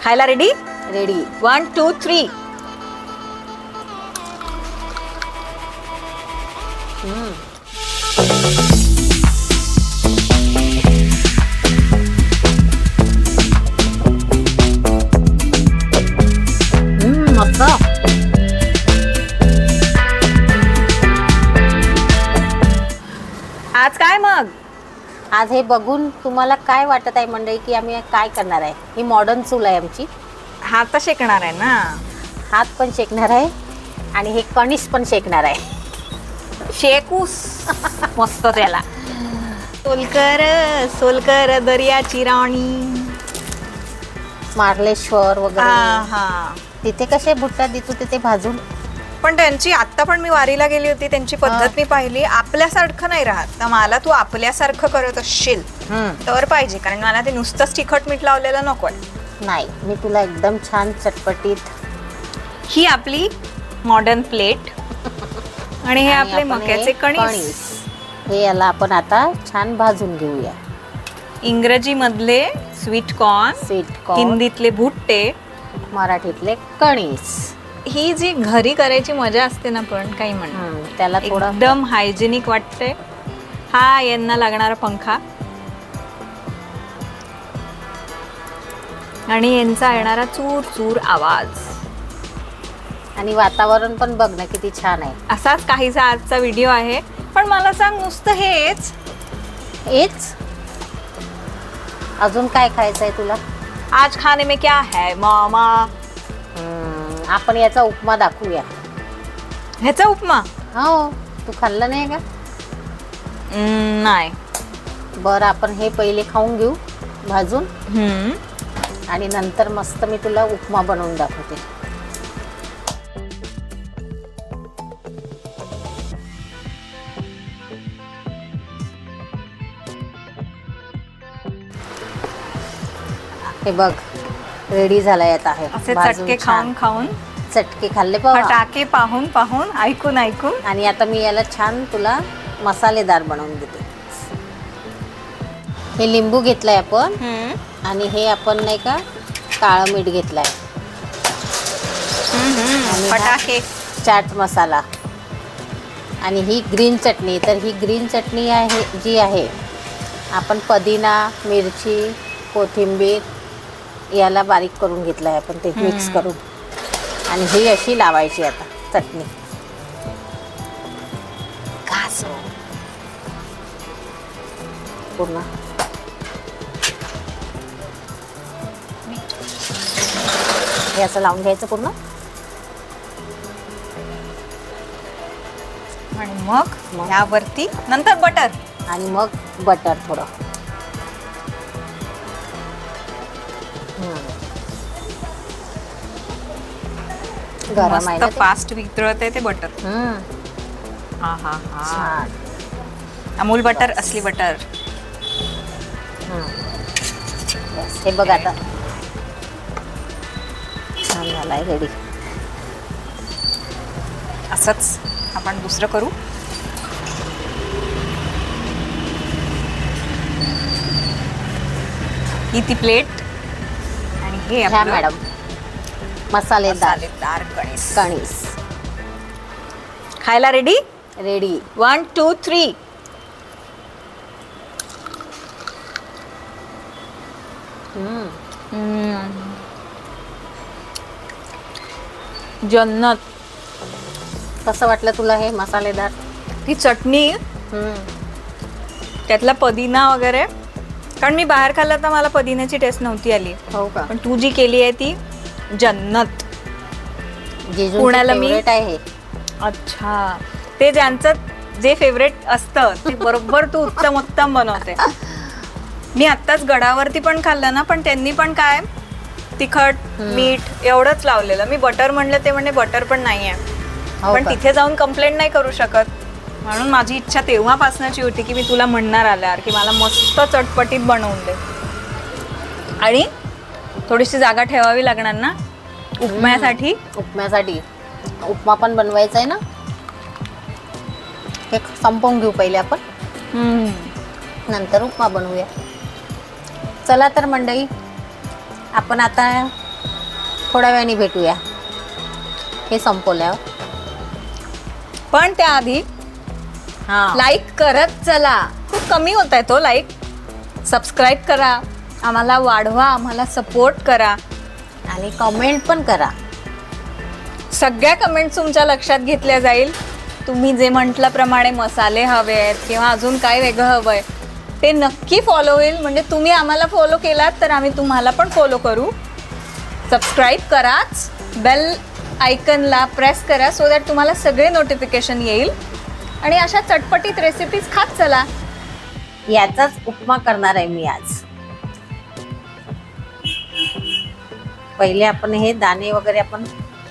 खायला ready ready one two three मस्त आज हे बघून तुम्हाला काय वाटत आहे मंडळी की आम्ही काय करणार आहे? ही मॉडर्न चूल आहे आमची. हात तर शेकणार आहे ना? हात पण शेकणार आहे आणि हे कणीस पण शेकणार आहे. शेकूस. मस्त त्याला. सोलकर सोलकर दर्याची राणी. मार्लेश्वर वगैरे. हा तिथे कसे भुट्टा देतो तिथे भाजून? पण त्यांची आता पण मी वारीला गेली होती त्यांची पद्धत मी पाहिली. आपल्यासारखं नाही राहत. तर मला तू आपल्यासारखं करत असशील तर पाहिजे. कारण मला ते नुसतंच तिखट मीठ लावलेलं नकोय नाही मी तुला एकदम छान चटपटीत ही आपली मॉडर्न प्लेट आणि हे आणि आपले आपण हे मक्याचे कणीस. कणीस. हे याला आपण आता छान भाजून घेऊया. इंग्रजी मधले स्वीट कॉर्न स्वीट कॉर्न हिंदीतले भुट्टे मराठीतले कणीस. ही जी घरी करायची मजा असते ना पण काही म्हण. त्याला थोडं एकदम हायजेनिक वाटते. हा यांना लागणारा पंखा. आणि यांचा येणारा चूर चूर आवाज. आणि वातावरण पण बघ ना किती छान आहे. असाच काहीसा आजचा व्हिडिओ आहे. पण मला सांग नुसतं हेच. हेच? अजून काय खायचं आहे तुला? आज खाने में क्या है मामा? आपण याचा उपमा दाखवूया. ह्याचा उपमा? हो तू खाल्ला नाही का? हम्म, नाही. बरं आपण हे पहिले खाऊन घेऊ भाजून. हम्म. आणि नंतर मस्त मी तुला उपमा बनवून दाखवते. हे बघ रेडी झालाय आता आहे. असे भाजून चटके छान. खाऊन खाऊन चटके खाल्ले पाहू. फटाके पाहून पाहून ऐकून ऐकून. आणि आता मी याला छान तुला मसालेदार बनवून देते. हे लिंबू घेतलंय आपण. हम्म. आणि हे आपण नाही का काळं मीठ घेतलंय. आणि हा- फटाके. चाट मसाला. आणि ही ग्रीन चटणी. तर ही ग्रीन चटणी आहे जी आहे आपण पुदिना मिरची कोथिंबीर याला बारीक करून घेतलं आहे आपण ते मिक्स. करून. आणि ही अशी लावायची आता चटणी. पूर्ण. हे असं लावून घ्यायचं पूर्ण. आणि मग मग? यावरती नंतर बटर. आणि मग बटर थोडं. गरम आहे ना मस्त ते? फास्ट वितळत आहे ते बटर हम्म, हा हा हा. छान. अमूल बटर असली बटर हम्म. हे बघ आता. छान झालाय रेडी असंच आपण दुसरं करू. ही ती प्लेट आणि हे आपलं मॅडम मसालेदार. मसालेदार कणीस. कणीस. खायला ready ready one two three जन्नत. कसं वाटलं तुला हे मसालेदार? ती चटणी. हम्म. त्यातला पदिना वगैरे. कारण मी बाहेर खाल्ला तर मला पदिन्याची टेस्ट नव्हती आली. हो का? पण तू जी केली आहे ती जन्नत. पुण्याला मी- आहे. अच्छा. ते ज्यांचं जे फेवरेट असतं ते बरोबर तू उत्तम उत्तम बनवते. मी आत्ताच गडावरती पण खाल्लं ना पण त्यांनी पण काय तिखट. मीठ एवढंच लावलेलं. मी बटर म्हणलं ते म्हणजे बटर पण नाही आहे हो पण? तिथे जाऊन कंप्लेंट नाही करू शकत. म्हणून माझी इच्छा तेव्हापासनाची होती की मी तुला म्हणणार आल्यावर की मला मस्त चटपटीत बनवून दे. आणि थोडीशी जागा ठेवावी लागणार ना? उपम्यासाठी? उपम्यासाठी. उपमा पण बनवायचा आहे ना? हे संपवून घेऊ पहिले आपण. नंतर उपमा बनवूया. चला तर मंडळी आपण आता थोड्या वेळाने भेटूया. हे संपवल्यावर. पण त्याआधी हां. लाईक करत चला. खूप कमी होत आहे तो लाईक सबस्क्राईब करा. आम्हाला वाढवा आम्हाला सपोर्ट करा. आणि कमेंट पण करा. सगळ्या कमेंट्स तुमच्या लक्षात घेतल्या जाईल. तुम्ही जे म्हटल्याप्रमाणे मसाले हवे आहेत किंवा अजून काय वेगळं हवं आहे ते नक्की फॉलो होईल म्हणजे तुम्ही आम्हाला फॉलो केलात तर आम्ही तुम्हाला पण फॉलो करू. सबस्क्राईब कराच. बेल आयकनला प्रेस करा सो दॅट तुम्हाला सगळे नोटिफिकेशन येईल. आणि अशा चटपटीत रेसिपीज खात चला. याचाच उपमा करणार आहे मी आज. पहिले आपण हे दाणे वगैरे आपण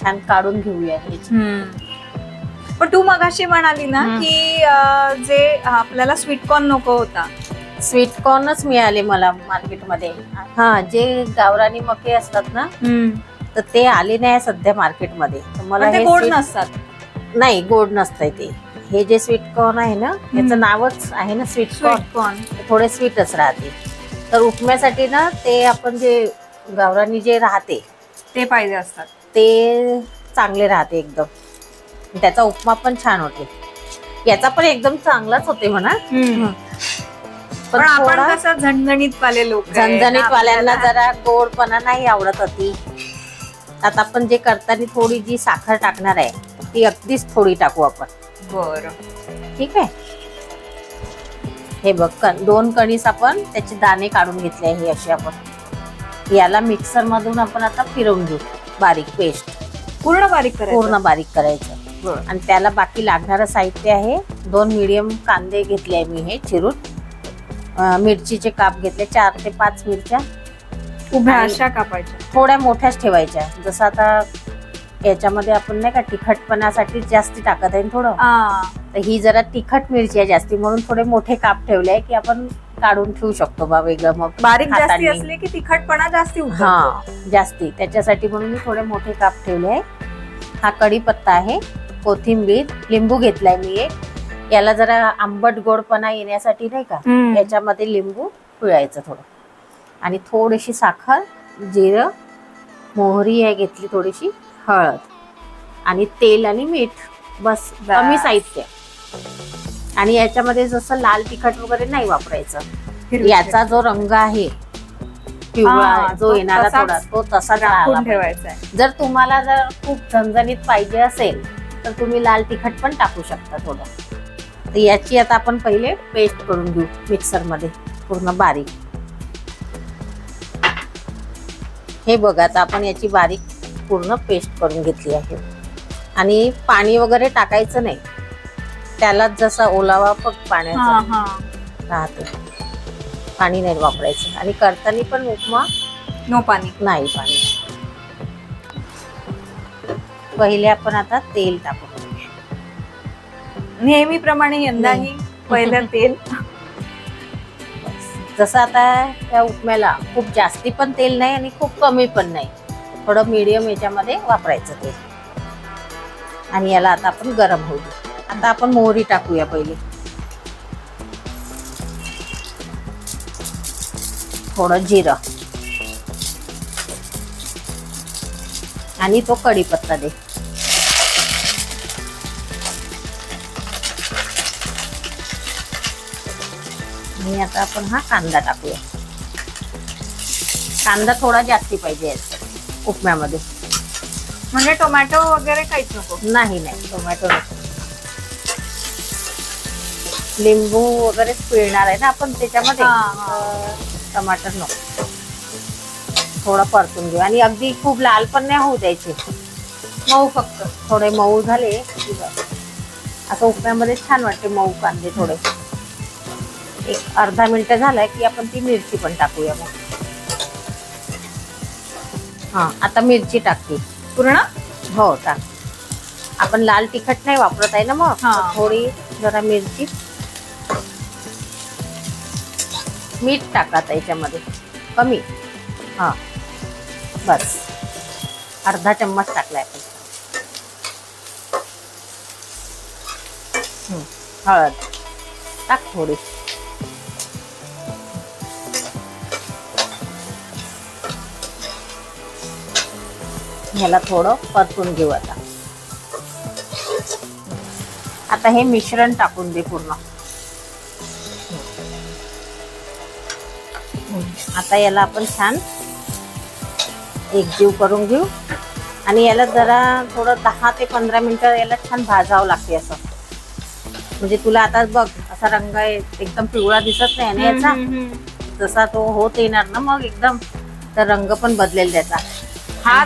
छान काढून घेऊया याचे. पण तू मगाशी म्हणाली ना हम्म. की अं, जे आपल्याला स्वीटकॉर्न नको होता. स्वीट कॉर्नच मिळाले मला मार्केटमध्ये. हा जे गावरानी मके असतात ना तर ते आले नाही सध्या मार्केटमध्ये. तर मला पण ते हे गोड sweet- नसतात. नाही गोड नसतंय ते. हे जे स्वीट कॉर्न आहे ना याचं नावच आहे ना स्वीट कॉर्न स्वीटकॉर्न थोडे स्वीटच राहते तर उपम्यासाठी ना ते आपण जे गावरानी जे राहते ते पाहिजे असतात. ते चांगले राहते एकदम. त्याचा उपमा पण छान होते. याचा पण एकदम चांगलाच होते म्हणा. पण पण आपण कसं झणझणीत वाले लोक झणझणीत वाल्यांना जरा गोडपणा नाही आवडत होती आता आपण जे करताना थोडी जी साखर टाकणार आहे ती अगदीच थोडी टाकू आपण. बर. ठीक आहे? हे बघ दोन कणीस आपण त्याचे दाणे काढून घेतले आहे हे असे आपण. याला मिक्सर मधून आपण आता फिरवून घेऊ. बारीक पेस्ट. पूर्ण बारीक करायचं? पूर्ण बारीक करायचं. आणि त्याला बाकी लागणारं साहित्य आहे. दोन मिडियम कांदे घेतले आहे मी हे चिरून. मिरचीचे काप घेतले चार ते पाच मिरच्या. उभ्या अशा कापायच्या. थोड्या मोठ्याच ठेवायच्या. जसं आता याच्यामध्ये आपण नाही का तिखटपणासाठी जास्ती टाकत आहे थोडं? तर ही जरा तिखट मिरची आहे जास्ती. म्हणून थोडे मोठे काप ठेवले आहे की आपण काढून ठेवू शकतो बा वेगळं. मग बारीक जास्ती हाताने. असले की तिखटपणा जास्ती. हा जास्ती. त्याच्यासाठी म्हणून मी थोडे मोठे काप ठेवले आहे. हा कढीपत्ता आहे. कोथिंबीर लिंबू घेतलाय मी एक. याला जरा आंबट गोडपणा येण्यासाठी नाही का? हम्म. याच्यामध्ये लिंबू पिळायचं थोडं. आणि थोडीशी साखर जिरं मोहरी आहे घेतली थोडीशी हळद. आणि तेल आणि मीठ. बस बस. कमी साहित्य. आणि याच्यामध्ये जसं लाल तिखट वगैरे नाही वापरायचं. याचा जो रंग आहे पिवळा जो येणारा थोडा तो पाहिजे. ठेवायचा जर तुम्हाला जर खूप झणझणीत पाहिजे असेल तर तुम्ही लाल तिखट पण टाकू शकता थोडं. तर याची आता आपण पहिले पेस्ट करून घेऊ मिक्सरमध्ये पूर्ण बारीक. हे बघा आता आपण याची बारीक पूर्ण पेस्ट करून घेतली आहे. आणि पाणी वगैरे टाकायचं नाही. त्यालाच जसा ओलावा फक्त पाण्याचा. हा राहते. पाणी नाही वापरायचं. आणि करताना पण उपमा नो पाणी. नाही पाणी. पहिले आपण आता तेल टाकू नेहमीप्रमाणे यंदाही पहिलं तेल. जसं आता त्या उपम्याला खूप जास्ती पण तेल नाही आणि खूप कमी पण नाही. थोडं मीडियम याच्यामध्ये वापरायचं तेल. आणि याला आता आपण गरम होऊ देऊ. आता आपण मोहरी टाकूया पहिले. थोडं जिरं. आणि तो कढीपत्ता दे. आणि आता आपण हा कांदा टाकूया. कांदा थोडा जास्ती पाहिजे उपम्यामध्ये. म्हणजे टोमॅटो वगैरे काहीच नको? नाही नाही. टोमॅटो नको. लिंबू वगैरे पिळणार आहे ना आपण त्याच्यामध्ये. टमाटर नको. थोडं परतून घेऊ. आणि अगदी खूप लाल पण नाही होऊ द्यायचे. मऊ फक्त. थोडे मऊ झाले की बस. असं उपम्यामध्ये छान वाटते मऊ कांदे थोडे. एक अर्धा मिनिट झालाय की आपण ती मिरची पण टाकूया मग. हा आता मिरची टाकते. पूर्ण? हो टाक. आपण लाल तिखट नाही वापरत आहे ना मग. हा. थोडी जरा मिरची. मीठ टाका आता याच्यामध्ये. कमी. हां. बस. अर्धा चम्मच टाकलाय आपण. हळद. टाक थोडी. ह्याला थोडं परतून घेऊ आता. आता हे मिश्रण टाकून दे पूर्ण. आता याला आपण छान एकजीव करून घेऊ. आणि याला जरा थोडं दहा ते पंधरा मिनिटं याला छान भाजावं लागते असं. म्हणजे तुला आता बघ असा रंग आहे, एकदम पिवळा दिसत नाही ना याचा. जसा तो होत येणार ना मग एकदम तर रंग पण बदलेल त्याचा.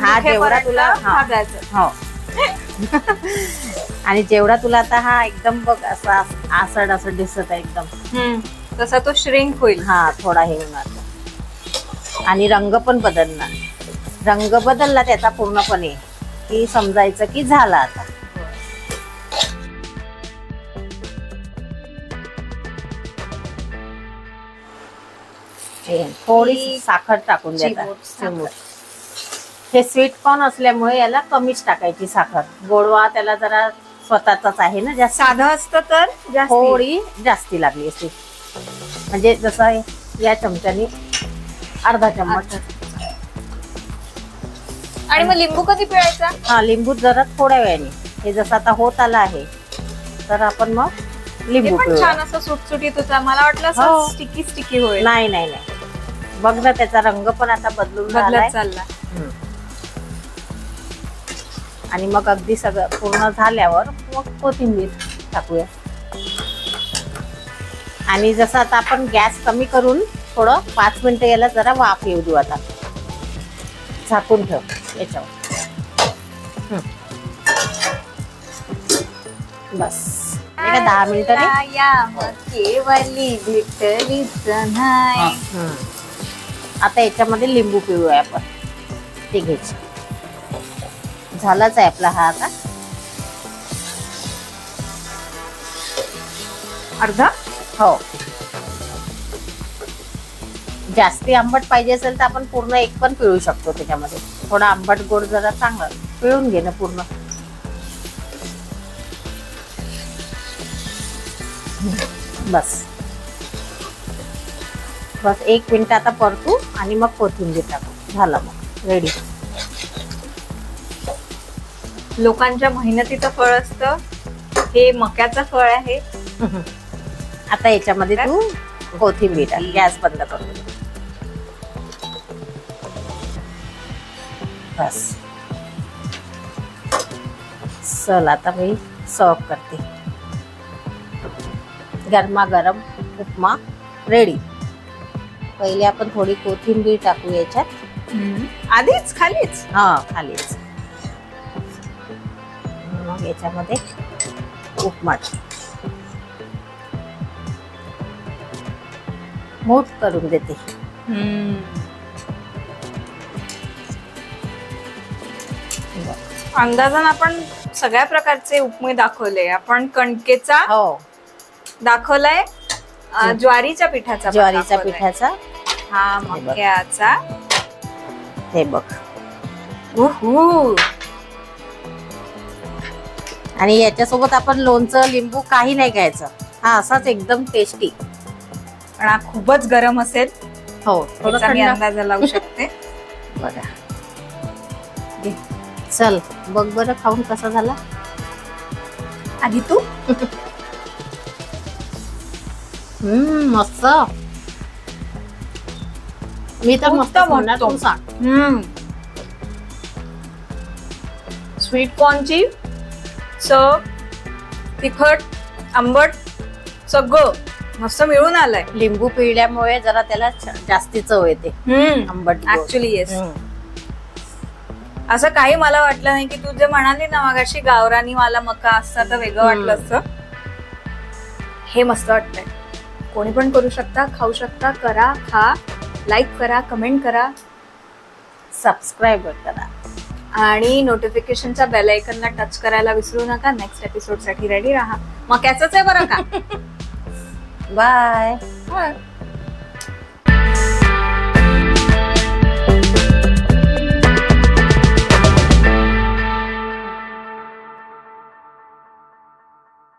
हा जेवढा तुला हा, आणि जेवढा तुला आता हा एकदम बघ असा आसड असं दिसत आहे एकदम. तसा तो श्रिंक होईल. हा थोडा हे होणार. आणि रंग पण बदलणार. रंग बदलला त्याचा पूर्णपणे की समजायचं की झाला आता. थोडी साखर टाकून द्यायचा. हे स्वीट कॉर्न असल्यामुळे याला कमीच टाकायची साखर. गोडवा त्याला जरा स्वतःचाच आहे ना जास्त. साधं असतं तर जास्त. थोडी जास्ती लागली असती. म्हणजे जसं या चमच्यानी अर्धा चम्मच. आणि मग लिंबू कधी पिळायचा? हा लिंबू जरा थोड्या वेळाने. हे जसं आता होत आलं आहे तर आपण मग लिंबू. छान असं सुटसुटीत होता. मला वाटलं हो. असं स्टिकी स्टिकी होईल. नाही नाही नाही. बघ ना त्याचा रंग पण आता बदलून बदलत चालला. आणि मग अगदी सगळं पूर्ण झाल्यावर मग कोथिंबीर टाकूया. आणि जसं आता आपण गॅस कमी करून थोडं पाच मिनिटं याला जरा वाफ येऊ देऊ आता. झाकून ठेव याच्यावर. बस. दहा मिनिटं नाही? या मग केवली विठ्ठलीच नाही हम्म. आता याच्यामध्ये लिंबू पिळूया आपण. ते घ्यायचं. झालाच आहे आपला हा आता. अर्धा? हो. जास्ती आंबट पाहिजे असेल तर आपण पूर्ण एक पण पिळू शकतो त्याच्यामध्ये. थोडा आंबट गोड जरा चांगला पिळून घे ना पूर्ण. बस. बस एक मिनिट आता परतू आणि मग कोथिंबीर टाकू. झालं मग. रेडी लोकांच्या मेहनतीचं फळ असतं. हे मक्याचं फळ आहे. आता याच्यामध्ये तू कोथिंबीर टाक. गॅस बंद करून बस। चल आता मी सर्व करते. गरमागरम उपमा रेडी पहिले आपण थोडी कोथिंबीर टाकू याच्यात. आधीच? खालीच? हा खालीच. मग याच्यामध्ये उपमा मूठ करून देते. अंदाजान आपण सगळ्या प्रकारचे उपमे दाखवले. आपण कणकेचा हो. दाखवलाय अ, ज्वारीच्या पिठाचा पण ज्वारीच्या दाखवलाय. पिठाचा. हा. मक्याचा. हे बघ. उहू. आणि याच्यासोबत आपण लोणचं लिंबू काही नाही घ्यायचं. हा असाच एकदम टेस्टी पण हा खूपच गरम असेल. हो थोडं त्याचा मी थंड. अंदाजा लावू शकते. बघा. चल बघ बरं खाऊन कसा झाला. आधी तू? हम्म मस्त. मी तर मस्त म्हणणार. तू सांग. स्वीट कॉर्नची चव तिखट आंबट सगळं मस्त मिळून आलंय. लिंबू पिळल्यामुळे जरा त्याला छ- जास्ती चव येते. हम्म. आंबट गोड. ऍक्च्युली येस हम्म. असं काही मला वाटलं नाही की तू जे म्हणाली ना मगाशी गावरानी मला मका असता तर वेगळं वाटलं. असतं हे मस्त वाटतंय कोणी पण करू शकता खाऊ शकता करा खा लाईक करा कमेंट करा. सबस्क्राईब करा. आणि नोटिफिकेशनच्या बेल आयकनला टच करायला विसरू नका. नेक्स्ट एपिसोडसाठी रेडी राहा. मक्याचंच आहे बरं का? बाय हा.